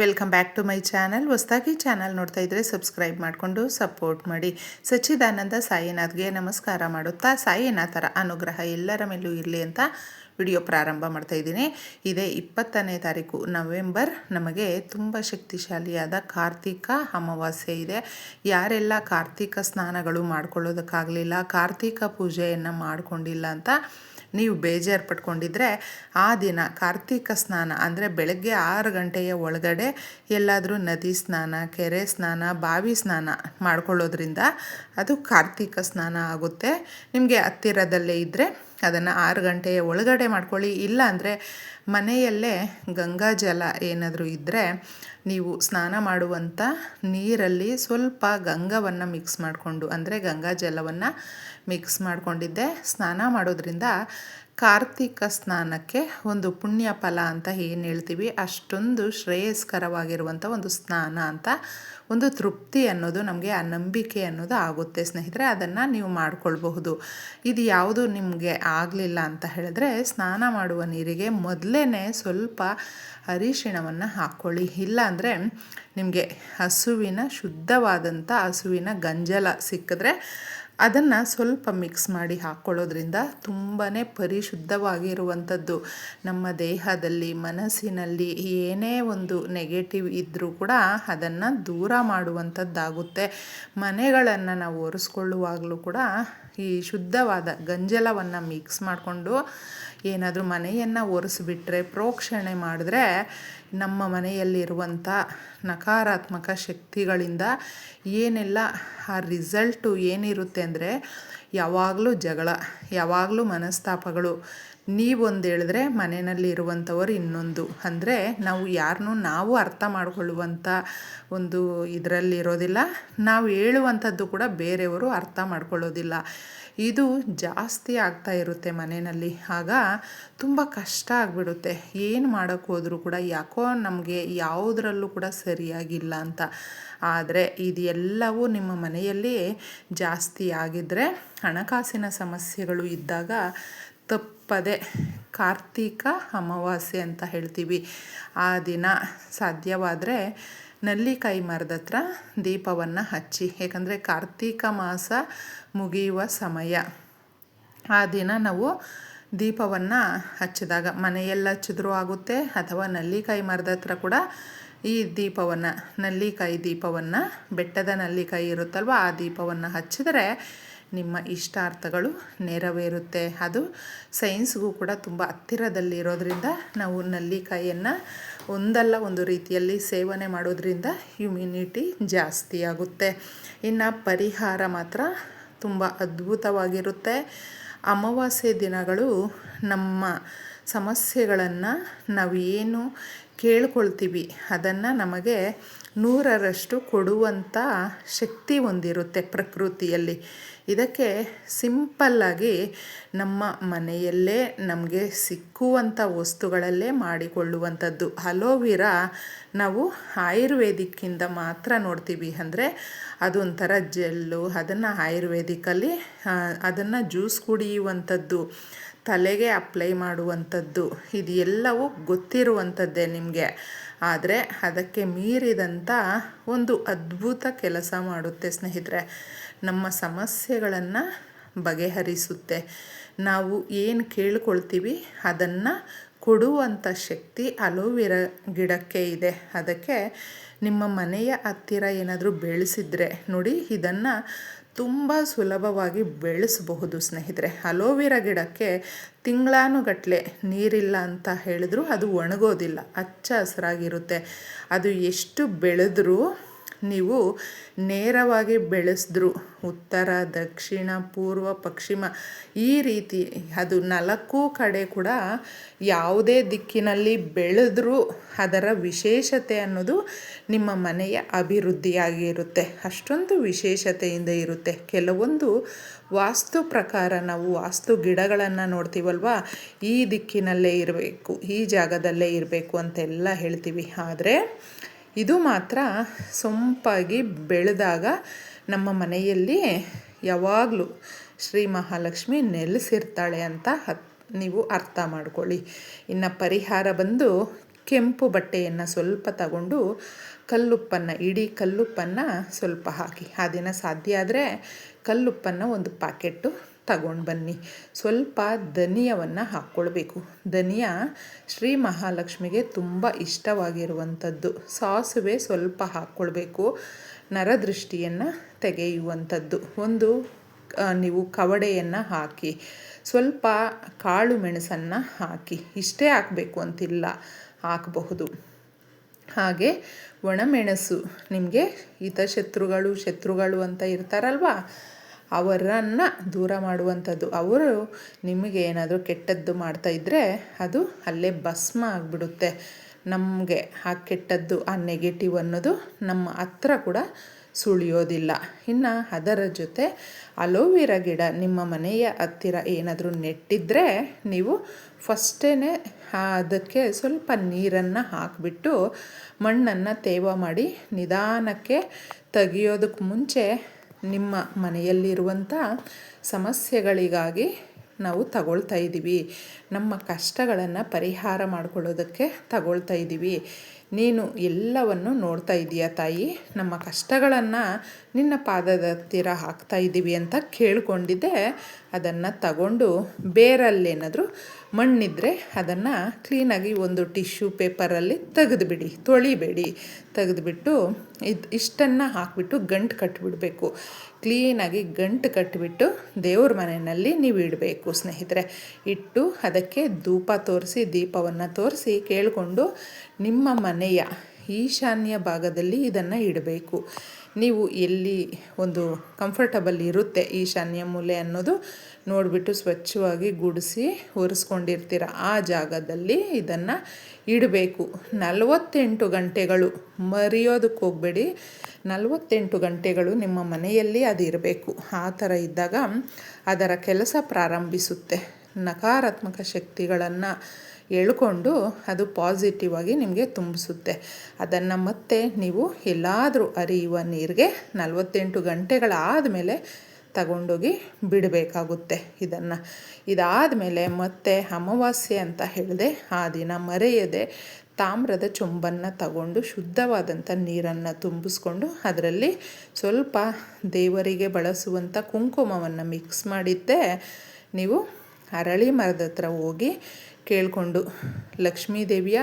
Welcome back to my channel ಹೊಸದಾಗಿ channel ನೋಡ್ತಾ ಇದ್ದರೆ ಸಬ್ಸ್ಕ್ರೈಬ್ ಮಾಡಿಕೊಂಡು ಸಪೋರ್ಟ್ ಮಾಡಿ. ಸಚ್ಚಿದಾನಂದ ಸಾಯಿನಾಥ್ಗೆ ನಮಸ್ಕಾರ ಮಾಡುತ್ತಾ, ಸಾಯಿನಾಥರ ಅನುಗ್ರಹ ಎಲ್ಲರ ಮೇಲೂ ಇರಲಿ ಅಂತ ವಿಡಿಯೋ ಪ್ರಾರಂಭ ಮಾಡ್ತಾ ಇದ್ದೀನಿ. ಇದೇ ಇಪ್ಪತ್ತನೇ ತಾರೀಕು ನವೆಂಬರ್. ನಮಗೆ ತುಂಬ ಶಕ್ತಿಶಾಲಿಯಾದ ಕಾರ್ತಿಕ ಅಮಾವಾಸ್ಯೆ ಇದೆ. ಯಾರೆಲ್ಲ ಕಾರ್ತಿಕ ಸ್ನಾನಗಳು ಮಾಡ್ಕೊಳ್ಳೋದಕ್ಕಾಗಲಿಲ್ಲ, ಕಾರ್ತಿಕ ಪೂಜೆಯನ್ನು ಮಾಡಿಕೊಂಡಿಲ್ಲ ಅಂತ ನೀವು ಬೇಜಾರು ಪಟ್ಕೊಂಡಿದ್ರೆ ಆ ದಿನ ಕಾರ್ತಿಕ ಸ್ನಾನ, ಅಂದರೆ ಬೆಳಗ್ಗೆ ಆರು ಗಂಟೆಯ ಒಳಗಡೆ ಎಲ್ಲಾದರೂ ನದಿ ಸ್ನಾನ, ಕೆರೆ ಸ್ನಾನ, ಬಾವಿ ಸ್ನಾನ ಮಾಡ್ಕೊಳ್ಳೋದ್ರಿಂದ ಅದು ಕಾರ್ತಿಕ ಸ್ನಾನ ಆಗುತ್ತೆ. ನಿಮಗೆ ಹತ್ತಿರದಲ್ಲೇ ಇದ್ದರೆ ಅದನ್ನು ಆರು ಗಂಟೆಯ ಒಳಗಡೆ ಮಾಡ್ಕೊಳ್ಳಿ. ಇಲ್ಲ ಅಂದರೆ ಮನೆಯಲ್ಲೇ ಗಂಗಾ ಜಲ ಏನಾದರೂ ಇದ್ದರೆ ನೀವು ಸ್ನಾನ ಮಾಡುವಂಥ ನೀರಲ್ಲಿ ಸ್ವಲ್ಪ ಗಂಗವನ್ನು ಮಿಕ್ಸ್ ಮಾಡಿಕೊಂಡು, ಅಂದರೆ ಗಂಗಾ ಜಲವನ್ನು ಮಿಕ್ಸ್ ಮಾಡಿಕೊಂಡಿದ್ದೆ. ಸ್ನಾನ ಮಾಡೋದ್ರಿಂದ ಕಾರ್ತಿಕ ಸ್ನಾನಕ್ಕೆ ಒಂದು ಪುಣ್ಯ ಫಲ ಅಂತ ಏನು ಹೇಳ್ತೀವಿ? ಅಷ್ಟೊಂದು ಶ್ರೇಯಸ್ಕರವಾಗಿರುವಂಥ ಒಂದು ಸ್ನಾನ ಅಂತ ಒಂದು ತೃಪ್ತಿ ಅನ್ನೋದು ನಮಗೆ, ಆ ನಂಬಿಕೆ ಅನ್ನೋದು ಆಗುತ್ತೆ ಸ್ನೇಹಿತರೆ. ಅದನ್ನು ನೀವು ಮಾಡಿಕೊಳ್ಬಹುದು. ಇದು ಯಾವುದು ನಿಮಗೆ ಆಗಲಿಲ್ಲ ಅಂತ ಹೇಳಿದ್ರೆ, ಸ್ನಾನ ಮಾಡುವ ನೀರಿಗೆ ಮೊದಲೇ ಸ್ವಲ್ಪ ಅರಿಶಿಣವನ್ನು ಹಾಕ್ಕೊಳ್ಳಿ ಇಲ್ಲಾಂದರೆ ನಿಮಗೆ ಹಸುವಿನ ಶುದ್ಧವಾದಂಥ ಹಸುವಿನ ಗಂಜಲ ಸಿಕ್ಕಿದ್ರೆ ಅದನ್ನು ಸ್ವಲ್ಪ ಮಿಕ್ಸ್ ಮಾಡಿ ಹಾಕ್ಕೊಳ್ಳೋದ್ರಿಂದ ತುಂಬಾ ಪರಿಶುದ್ಧವಾಗಿರುವಂಥದ್ದು. ನಮ್ಮ ದೇಹದಲ್ಲಿ, ಮನಸ್ಸಿನಲ್ಲಿ ಏನೇ ಒಂದು ನೆಗೆಟಿವ್ ಇದ್ದರೂ ಕೂಡ ಅದನ್ನು ದೂರ ಮಾಡುವಂಥದ್ದಾಗುತ್ತೆ. ಮನೆಗಳನ್ನು ನಾವು ಒರೆಸ್ಕೊಳ್ಳುವಾಗಲೂ ಕೂಡ ಈ ಶುದ್ಧವಾದ ಗಂಜಲವನ್ನು ಮಿಕ್ಸ್ ಮಾಡಿಕೊಂಡು ಏನಾದರೂ ಮನೆಯನ್ನು ಒರೆಸಿಬಿಟ್ರೆ, ಪ್ರೋಕ್ಷಣೆ ಮಾಡಿದ್ರೆ ನಮ್ಮ ಮನೆಯಲ್ಲಿರುವಂಥ ನಕಾರಾತ್ಮಕ ಶಕ್ತಿಗಳಿಂದ ಏನೆಲ್ಲ ಆ ರಿಸಲ್ಟು ಏನಿರುತ್ತೆ ಅಂದರೆ ಯಾವಾಗಲೂ ಜಗಳ ಯಾವಾಗಲೂ ಮನಸ್ತಾಪಗಳು ನೀವೊಂದು ಹೇಳಿದ್ರೆ ಮನೆಯಲ್ಲಿ ಇರುವಂಥವರು ಇನ್ನೊಂದು. ಅಂದರೆ ನಾವು ಯಾರನ್ನೂ ನಾವು ಅರ್ಥ ಮಾಡಿಕೊಳ್ಳುವಂಥ ಒಂದು ಇದರಲ್ಲಿರೋದಿಲ್ಲ ನಾವು ಹೇಳುವಂಥದ್ದು ಕೂಡ ಬೇರೆಯವರು ಅರ್ಥ ಮಾಡ್ಕೊಳ್ಳೋದಿಲ್ಲ. ಇದು ಜಾಸ್ತಿ ಆಗ್ತಾ ಇರುತ್ತೆ ಮನೆಯಲ್ಲಿ. ಆಗ ತುಂಬ ಕಷ್ಟ ಆಗಿಬಿಡುತ್ತೆ. ಏನು ಮಾಡೋಕ್ಕೆ ಹೋದರೂ ಕೂಡ ಯಾಕೋ ನಮಗೆ ಯಾವುದರಲ್ಲೂ ಕೂಡ ಸರಿಯಾಗಿಲ್ಲ ಅಂತ. ಆದರೆ ಇದೆಲ್ಲವೂ ನಿಮ್ಮ ಮನೆಯಲ್ಲಿ ಜಾಸ್ತಿ ಆಗಿದ್ದರೆ ಹಣಕಾಸಿನ ಸಮಸ್ಯೆಗಳು ಇದ್ದಾಗ ತಪ್ಪದೆ ಕಾರ್ತಿಕ ಅಮಾವಾಸ್ಯೆ ಅಂತ ಹೇಳ್ತೀವಿ. ಆ ದಿನ ಸಾಧ್ಯವಾದರೆ ನಲ್ಲಿಕಾಯಿ ಮರದ ಹತ್ರ ದೀಪವನ್ನು ಹಚ್ಚಿ. ಏಕೆಂದರೆ ಕಾರ್ತಿಕ ಮಾಸ ಮುಗಿಯುವ ಸಮಯ. ಆ ದಿನ ನಾವು ದೀಪವನ್ನು ಹಚ್ಚಿದಾಗ ಮನೆಯೆಲ್ಲ ಹಚ್ಚಿದ್ರೂ ಆಗುತ್ತೆ, ಅಥವಾ ನಲ್ಲಿಕಾಯಿ ಮರದ ಹತ್ರ ಕೂಡ ಈ ದೀಪವನ್ನು, ನಲ್ಲಿಕಾಯಿ ದೀಪವನ್ನು, ಬೆಟ್ಟದ ನಲ್ಲಿಕಾಯಿ ಇರುತ್ತಲ್ವ, ಆ ದೀಪವನ್ನು ಹಚ್ಚಿದರೆ ನಿಮ್ಮ ಇಷ್ಟಾರ್ಥಗಳು ನೆರವೇರುತ್ತೆ. ಅದು ಸೈನ್ಸ್ಗೂ ಕೂಡ ತುಂಬ ಹತ್ತಿರದಲ್ಲಿರೋದ್ರಿಂದ ನಾವು ನಲ್ಲಿಕಾಯಿಯನ್ನು ಒಂದಲ್ಲ ಒಂದು ರೀತಿಯಲ್ಲಿ ಸೇವನೆ ಮಾಡೋದ್ರಿಂದ ಇಮ್ಯುನಿಟಿ ಜಾಸ್ತಿ ಆಗುತ್ತೆ. ಇನ್ನು ಪರಿಹಾರ ಮಾತ್ರ ತುಂಬ ಅದ್ಭುತವಾಗಿರುತ್ತೆ. ಅಮಾವಾಸ್ಯೆ ದಿನಗಳು ನಮ್ಮ ಸಮಸ್ಯೆಗಳನ್ನು ನಾವೇನು ಕೇಳ್ಕೊಳ್ತೀವಿ. ಅದನ್ನು ನಮಗೆ ನೂರರಷ್ಟು ಕೊಡುವಂಥ ಶಕ್ತಿ ಹೊಂದಿರುತ್ತೆ ಪ್ರಕೃತಿಯಲ್ಲಿ. ಇದಕ್ಕೆ ಸಿಂಪಲ್ಲಾಗಿ ನಮ್ಮ ಮನೆಯಲ್ಲೇ ನಮಗೆ ಸಿಕ್ಕುವಂಥ ವಸ್ತುಗಳಲ್ಲೇ ಮಾಡಿಕೊಳ್ಳುವಂಥದ್ದು. ಅಲೋವಿರಾ ನಾವು ಆಯುರ್ವೇದಿಕ್ಕಿಂದ ಮಾತ್ರ ನೋಡ್ತೀವಿ. ಅಂದರೆ ಅದೊಂಥರ ಜೆಲ್ಲು, ಅದನ್ನು ಆಯುರ್ವೇದಿಕಲ್ಲಿ ಅದನ್ನು ಜ್ಯೂಸ್ ಕುಡಿಯುವಂಥದ್ದು. ತಲೆಗೆ ಅಪ್ಲೈ ಮಾಡುವಂಥದ್ದು. ಇದು ಎಲ್ಲವೂ ಗೊತ್ತಿರುವಂಥದ್ದೇ ನಿಮಗೆ. ಆದರೆ ಅದಕ್ಕೆ ಮೀರಿದಂಥ ಒಂದು ಅದ್ಭುತ ಕೆಲಸ ಮಾಡುತ್ತೆ ಸ್ನೇಹಿತರೆ. ನಮ್ಮ ಸಮಸ್ಯೆಗಳನ್ನು ಬಗೆಹರಿಸುತ್ತೆ. ನಾವು ಏನು ಕೇಳ್ಕೊಳ್ತೀವಿ ಅದನ್ನು ಕೊಡುವಂಥ ಶಕ್ತಿ ಅಲೋವೆರಾ ಗಿಡಕ್ಕೆ ಇದೆ. ಅದಕ್ಕೆ ನಿಮ್ಮ ಮನೆಯ ಹತ್ತಿರ ಏನಾದರೂ ಬೆಳೆಸಿದ್ರೆ ನೋಡಿ ಇದನ್ನು ತುಂಬ ಸುಲಭವಾಗಿ ಬೆಳೆಸಬಹುದು ಸ್ನೇಹಿತರೆ. ಅಲೋವೆರಾ ಗಿಡಕ್ಕೆ ತಿಂಗಳಾನುಗಟ್ಟಲೆ ನೀರಿಲ್ಲ ಅಂತ ಹೇಳಿದ್ರು, ಅದು ಒಣಗೋದಿಲ್ಲ ಹಚ್ಚ ಹಸಿರಾಗಿರುತ್ತೆ. ಅದು ಎಷ್ಟು ಬೆಳೆದ್ರೂ ನೀವು ನೇರವಾಗಿ ಬೆಳೆಸಿದ್ರು. ಉತ್ತರ, ದಕ್ಷಿಣ, ಪೂರ್ವ, ಪಶ್ಚಿಮ. ಈ ರೀತಿ ಅದು ನಾಲ್ಕು ಕಡೆ ಕೂಡ ಯಾವುದೇ ದಿಕ್ಕಿನಲ್ಲಿ ಬೆಳೆದ್ರೂ ಅದರ ವಿಶೇಷತೆ ಅನ್ನೋದು ನಿಮ್ಮ ಮನೆಯ ಅಭಿವೃದ್ಧಿಯಾಗಿರುತ್ತೆ. ಅಷ್ಟೊಂದು ವಿಶೇಷತೆಯಿಂದ ಇರುತ್ತೆ. ಕೆಲವೊಂದು ವಾಸ್ತು ಪ್ರಕಾರ ನಾವು ವಾಸ್ತು ಗಿಡಗಳನ್ನು ನೋಡ್ತೀವಲ್ವಾ? ಈ ದಿಕ್ಕಿನಲ್ಲೇ ಇರಬೇಕು, ಈ ಜಾಗದಲ್ಲೇ ಇರಬೇಕು ಅಂತೆಲ್ಲ ಹೇಳ್ತೀವಿ. ಆದರೆ ಇದು ಮಾತ್ರ ಸೊಂಪಾಗಿ ಬೆಳೆದಾಗ ನಮ್ಮ ಮನೆಯಲ್ಲಿ ಯಾವಾಗಲೂ ಶ್ರೀ ಮಹಾಲಕ್ಷ್ಮಿ ನೆಲೆಸಿರ್ತಾಳೆ ಅಂತ ಹತ್ ನೀವು ಅರ್ಥ ಮಾಡ್ಕೊಳ್ಳಿ. ಇನ್ನು ಪರಿಹಾರ ಬಂದು ಕೆಂಪು ಬಟ್ಟೆಯನ್ನು ಸ್ವಲ್ಪ ತಗೊಂಡು ಕಲ್ಲುಪ್ಪನ್ನು, ಇಡೀ ಕಲ್ಲುಪ್ಪನ್ನು ಸ್ವಲ್ಪ ಹಾಕಿ. ಆ ದಿನ ಸಾಧ್ಯ ಆದರೆ ಕಲ್ಲುಪ್ಪನ್ನು ಒಂದು ಪ್ಯಾಕೆಟು ತಗೊಂಡು ಬನ್ನಿ. ಸ್ವಲ್ಪ ಧನಿಯವನ್ನು ಹಾಕ್ಕೊಳ್ಬೇಕು. ಧನಿಯ ಶ್ರೀ ಮಹಾಲಕ್ಷ್ಮಿಗೆ ತುಂಬ ಇಷ್ಟವಾಗಿರುವಂಥದ್ದು. ಸಾಸುವೆ ಸ್ವಲ್ಪ ಹಾಕ್ಕೊಳ್ಬೇಕು. ನರದೃಷ್ಟಿಯನ್ನು ತೆಗೆಯುವಂಥದ್ದು. ಒಂದು ನೀವು ಕವಡೆಯನ್ನು ಹಾಕಿ, ಸ್ವಲ್ಪ ಕಾಳು ಮೆಣಸನ್ನು ಹಾಕಿ. ಇಷ್ಟೇ ಹಾಕಬೇಕು ಅಂತಿಲ್ಲ. ಹಾಕಬಹುದು. ಹಾಗೆ ಒಣಮೆಣಸು ನಿಮಗೆ ಹಿತಶತ್ರುಗಳು, ಶತ್ರುಗಳು ಅಂತ ಇರ್ತಾರಲ್ವ? ಅವರನ್ನು ದೂರ ಮಾಡುವಂಥದ್ದು. ಅವರು ನಿಮಗೆ ಏನಾದರೂ ಕೆಟ್ಟದ್ದು ಮಾಡ್ತಾಯಿದ್ರೆ ಅದು ಅಲ್ಲೇ ಭಸ್ಮ ಆಗಿಬಿಡುತ್ತೆ. ನಮಗೆ ಆ ಕೆಟ್ಟದ್ದು, ಆ ನೆಗೆಟಿವ್ ಅನ್ನೋದು ನಮ್ಮ ಹತ್ರ ಕೂಡ ಸುಳಿಯೋದಿಲ್ಲ. ಇನ್ನು ಅದರ ಜೊತೆ ಅಲೋವೆರಾ ಗಿಡ ನಿಮ್ಮ ಮನೆಯ ಹತ್ತಿರ ಏನಾದರೂ ನೆಟ್ಟಿದ್ದರೆ ನೀವು ಫಸ್ಟೇ ಅದಕ್ಕೆ ಸ್ವಲ್ಪ ನೀರನ್ನು ಹಾಕಿಬಿಟ್ಟು ಮಣ್ಣನ್ನು ತೇವ ಮಾಡಿ ನಿಧಾನಕ್ಕೆ ತೆಗಿಯೋದಕ್ಕೆ ಮುಂಚೆ ನಿಮ್ಮ ಮನೆಯಲ್ಲಿರುವಂಥ ಸಮಸ್ಯೆಗಳಿಗಾಗಿ ನಾವು ತಗೊಳ್ತಾ ಇದ್ದೀವಿ. ನಮ್ಮ ಕಷ್ಟಗಳನ್ನು ಪರಿಹಾರ ಮಾಡಿಕೊಳ್ಳೋದಕ್ಕೆ ತಗೊಳ್ತಾ ಇದ್ದೀವಿ. ನೀನು ಎಲ್ಲವನ್ನು ನೋಡ್ತಾ ಇದ್ದೀಯ ತಾಯಿ? ನಮ್ಮ ಕಷ್ಟಗಳನ್ನು ನಿನ್ನ ಪಾದದ ಹತ್ತಿರ ಹಾಕ್ತಾ ಇದ್ದೀವಿ ಅಂತ ಕೇಳ್ಕೊಂಡಿದ್ದೆ. ಅದನ್ನು ತಗೊಂಡು ಬೇರಲ್ಲೇನಾದರೂ ಮಣ್ಣಿದ್ರೆ ಅದನ್ನು ಕ್ಲೀನಾಗಿ ಒಂದು ಟಿಶ್ಯೂ ಪೇಪರಲ್ಲಿ ತೆಗೆದುಬಿಡಿ, ತೊಳಿಬೇಡಿ. ತೆಗೆದುಬಿಟ್ಟು ಇದು ಇಷ್ಟನ್ನು ಹಾಕಿಬಿಟ್ಟು ಗಂಟು ಕಟ್ಟಿಬಿಡಬೇಕು ಕ್ಲೀನಾಗಿ ಗಂಟು ಕಟ್ಟಿಬಿಟ್ಟು ದೇವ್ರ ಮನೆಯಲ್ಲಿ ನೀವು ಇಡಬೇಕು. ಸ್ನೇಹಿತರೆ, ಇಟ್ಟು ಅದಕ್ಕೆ ಧೂಪ ತೋರಿಸಿ, ದೀಪವನ್ನು ತೋರಿಸಿ ಕೇಳಿಕೊಂಡು ನಿಮ್ಮ ಮನೆಯ ಈಶಾನ್ಯ ಭಾಗದಲ್ಲಿ ಇದನ್ನು ಇಡಬೇಕು. ನೀವು ಎಲ್ಲಿ ಒಂದು ಕಂಫರ್ಟಬಲ್ ಇರುತ್ತೆ ಈಶಾನ್ಯ ಮೂಲೆ ಅನ್ನೋದು ನೋಡಿಬಿಟ್ಟು ಸ್ವಚ್ಛವಾಗಿ ಗುಡಿಸಿ ಒರೆಸ್ಕೊಂಡಿರ್ತೀರ, ಆ ಜಾಗದಲ್ಲಿ ಇದನ್ನು ಇಡಬೇಕು. ನಲವತ್ತೆಂಟು ಗಂಟೆಗಳು ಮರೆಯೋದಕ್ಕೆ ಹೋಗಬೇಡಿ. ನಲವತ್ತೆಂಟು ಗಂಟೆಗಳು ನಿಮ್ಮ ಮನೆಯಲ್ಲಿ ಅದು ಇರಬೇಕು. ಆ ಥರ ಇದ್ದಾಗ ಅದರ ಕೆಲಸ ಪ್ರಾರಂಭಿಸುತ್ತೆ. ನಕಾರಾತ್ಮಕ ಶಕ್ತಿಗಳನ್ನು ಎಳ್ಕೊಂಡು ಅದು ಪಾಸಿಟಿವ್ ಆಗಿ ನಿಮಗೆ ತುಂಬಿಸುತ್ತೆ. ಅದನ್ನು ಮತ್ತೆ ನೀವು ಎಲ್ಲಾದರೂ ಅರಿಯುವ ನೀರಿಗೆ ನಲವತ್ತೆಂಟು ಗಂಟೆಗಳಾದ ಮೇಲೆ ತಗೊಂಡೋಗಿ ಬಿಡಬೇಕಾಗುತ್ತೆ ಇದನ್ನು. ಇದಾದ ಮೇಲೆ ಮತ್ತೆ ಅಮಾವಾಸ್ಯೆ ಅಂತ ಹೇಳಿದೆ, ಆ ದಿನ ಮರೆಯದೆ ತಾಮ್ರದ ಚೊಂಬನ್ನು ತಗೊಂಡು ಶುದ್ಧವಾದಂಥ ನೀರನ್ನು ತುಂಬಿಸ್ಕೊಂಡು ಅದರಲ್ಲಿ ಸ್ವಲ್ಪ ದೇವರಿಗೆ ಬಳಸುವಂಥ ಕುಂಕುಮವನ್ನು ಮಿಕ್ಸ್ ಮಾಡಿದ್ದೆ, ನೀವು ಅರಳಿ ಮರದ ಹತ್ರ ಹೋಗಿ ಕೇಳಿಕೊಂಡು ಲಕ್ಷ್ಮೀದೇವಿಯ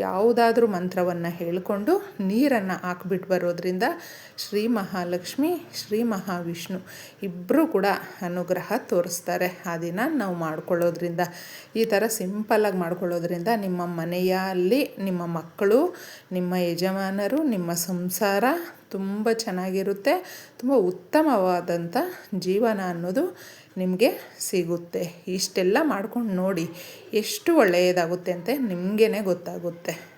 ಯಾವುದಾದ್ರೂ ಮಂತ್ರವನ್ನು ಹೇಳಿಕೊಂಡು ನೀರನ್ನು ಹಾಕ್ಬಿಟ್ಟು ಬರೋದ್ರಿಂದ ಶ್ರೀ ಮಹಾಲಕ್ಷ್ಮಿ, ಶ್ರೀ ಮಹಾವಿಷ್ಣು ಇಬ್ಬರೂ ಕೂಡ ಅನುಗ್ರಹ ತೋರಿಸ್ತಾರೆ ಆ ದಿನ ನಾವು ಮಾಡ್ಕೊಳ್ಳೋದ್ರಿಂದ. ಈ ಥರ ಸಿಂಪಲ್ಲಾಗಿ ಮಾಡ್ಕೊಳ್ಳೋದ್ರಿಂದ ನಿಮ್ಮ ಮನೆಯಲ್ಲಿ ನಿಮ್ಮ ಮಕ್ಕಳು, ನಿಮ್ಮ ಯಜಮಾನರು, ನಿಮ್ಮ ಸಂಸಾರ ತುಂಬ ಚೆನ್ನಾಗಿರುತ್ತೆ. ತುಂಬ ಉತ್ತಮವಾದಂಥ ಜೀವನ ಅನ್ನೋದು ನಿಮಗೆ ಸಿಗುತ್ತೆ. ಇಷ್ಟೆಲ್ಲ ಮಾಡ್ಕೊಂಡು ನೋಡಿ, ಎಷ್ಟು ಒಳ್ಳೆಯದಾಗುತ್ತೆ ಅಂತ ನಿಮಗೇ ಗೊತ್ತಾಗುತ್ತೆ. suerte.